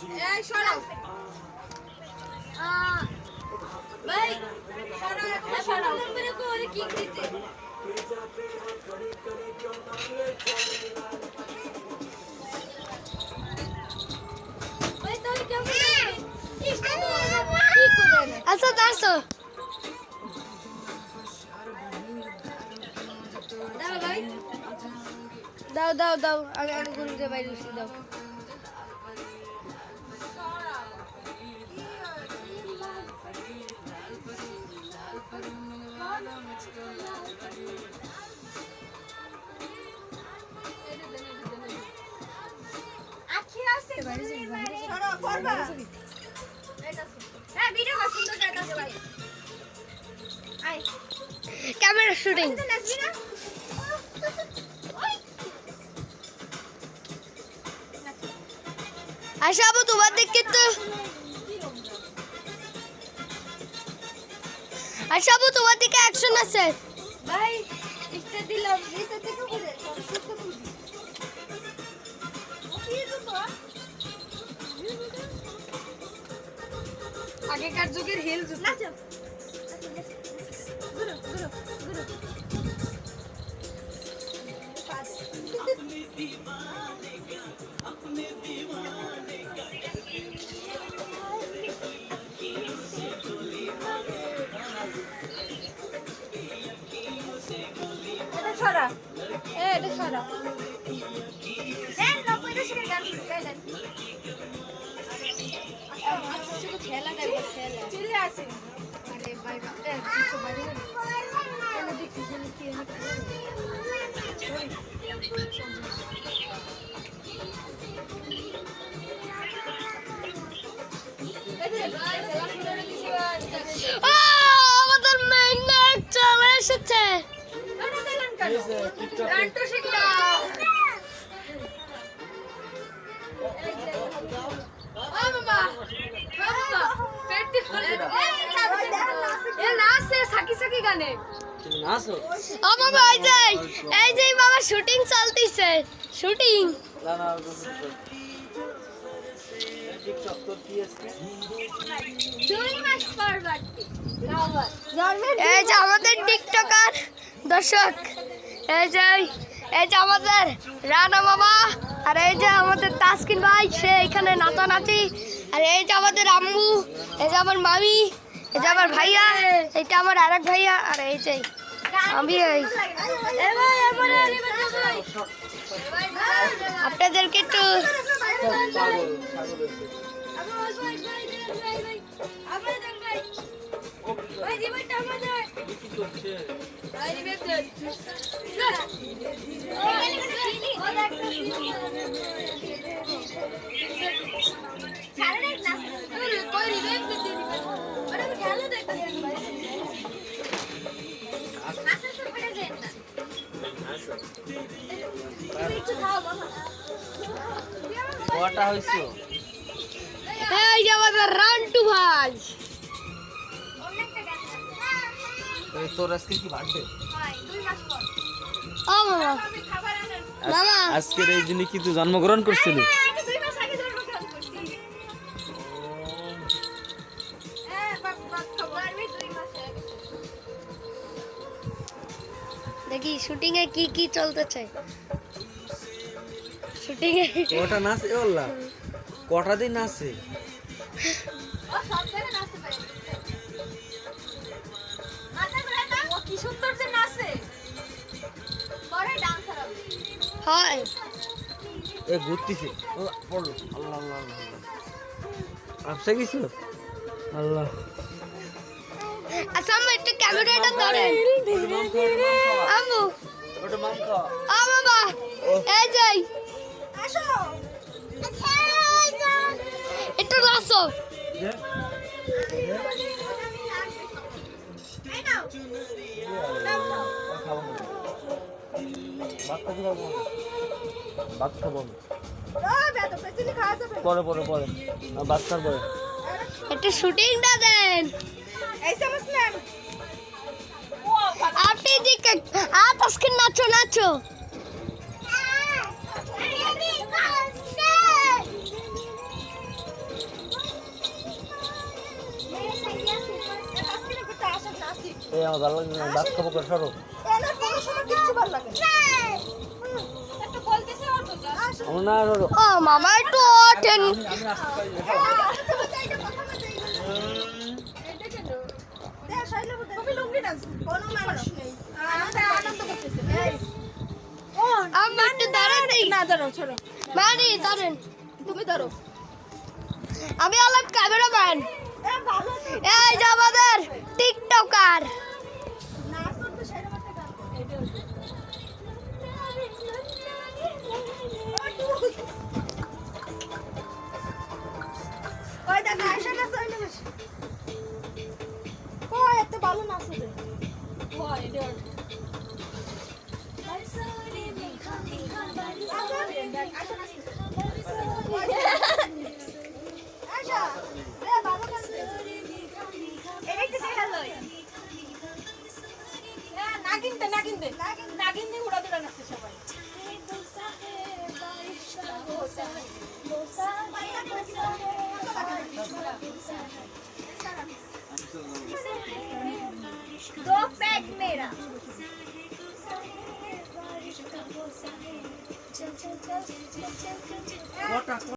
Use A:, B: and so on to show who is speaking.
A: এই সরাও ভাই সরাও একটা সরাও নম্বরে করে কিক দিতে তো
B: আসো
A: দাও
B: দাও দাও আগে আগে দিয়ে বাইরে দাও। Camera shooting.
A: তো না?
B: আবু তোমার দিক কিন্তু আসো আবু তোমার দিকে অ্যাকশন আছে।
A: ভাই দিলাম নিচে থেকে ঘুরে
B: আগেকার যুগের হিল
A: গুরু এটা সরা। এটা সরা। গান
B: আরে কিছু দেখি কি আমাদের মেইন চলে এসেছে।
C: নাচো
B: বাবা এই যে এই যে বাবা শুটিং চলতিছে। শুটিং
C: না না টিকটক তোর কি আজকে
B: এই যে আমাদের টিকটকার দর্শক এই যে এই যে আমাদের রানা মামা আর এই যে আমাদের তাসকিন ভাই সে এখানে নাচানাচি। আর এই যে আমাদের আম্মু এই যে আমার মামি যে আমার ভাইয়া, এইটা আমার আরেক ভাইয়া, আর এই যে আমি এই। আপনাদেরকে একটু
C: ছাগল কটা হয়েছে?
B: এই যে আমাদের রান্টু ভাই।
C: এই তোর আজকে কি বার্থডে
B: ও মামা মামা
C: আজকের এই দিনে কি তুই জন্মগ্রহণ করছিলি?
B: দেখি শুটিং এ কি কি চলতেছে?
C: কটা নাচে ওল্লা কটা দিন নাচে?
A: কি সুন্দর যে নাচে বড় ডান্সার হবে
B: হয়।
C: এ ঘুরতেছে। পড়ল। আল্লাহ আল্লাহ আল্লাহ কিছু আল্লাহ।
B: আচ্ছা আম্মু একটু ক্যামেরাটা ধরেন। আম্মু।
C: ওটা মাম
B: ও বাবা। এই যাই
A: আসো।
C: খাব না। ভাত খাব পরে। পরে পরে ভাত পরে
B: একটু শুটিংটা দেন আপনি দিকে আ তাসকিন নাচো নাচো।
C: আমার ভালো লাগে না খাব করে সরো।
A: না
D: ও মামা একটু ওঠেন। আমি একটু দাঁড়ান
A: না দাঁড়াও ছোড়ো
D: মানে দাঁড়ান।
A: তুমি ধরো।
D: আমি আলাপ ক্যামেরাম্যান। এই যে আমাদের টিকটকার।
A: না কিনতে না কিনতে উড়া দুরা নাচছে সবাই दो पैक मेरा